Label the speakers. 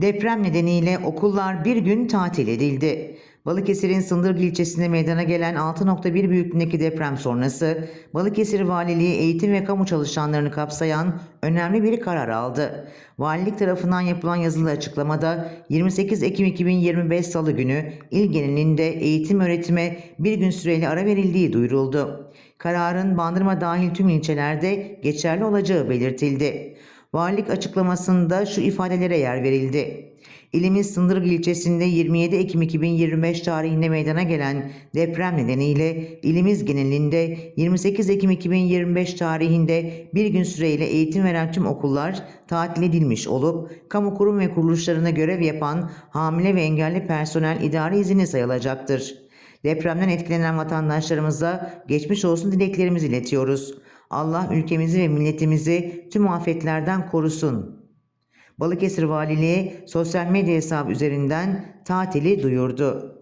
Speaker 1: Deprem nedeniyle okullar bir gün tatil edildi. Balıkesir'in Sındırgı ilçesinde meydana gelen 6.1 büyüklüğündeki deprem sonrası Balıkesir Valiliği eğitim ve kamu çalışanlarını kapsayan önemli bir karar aldı. Valilik tarafından yapılan yazılı açıklamada 28 Ekim 2025 Salı günü il genelinde eğitim öğretime bir gün süreli ara verildiği duyuruldu. Kararın Bandırma dahil tüm ilçelerde geçerli olacağı belirtildi. Valilik açıklamasında şu ifadelere yer verildi. İlimiz Sındırgı ilçesinde 27 Ekim 2025 tarihinde meydana gelen deprem nedeniyle ilimiz genelinde 28 Ekim 2025 tarihinde bir gün süreyle eğitim veren tüm okullar tatil edilmiş olup kamu kurum ve kuruluşlarına görev yapan hamile ve engelli personel idari izini sayılacaktır. Depremden etkilenen vatandaşlarımıza geçmiş olsun dileklerimizi iletiyoruz. Allah ülkemizi ve milletimizi tüm afetlerden korusun. Balıkesir Valiliği sosyal medya hesabı üzerinden tatili duyurdu.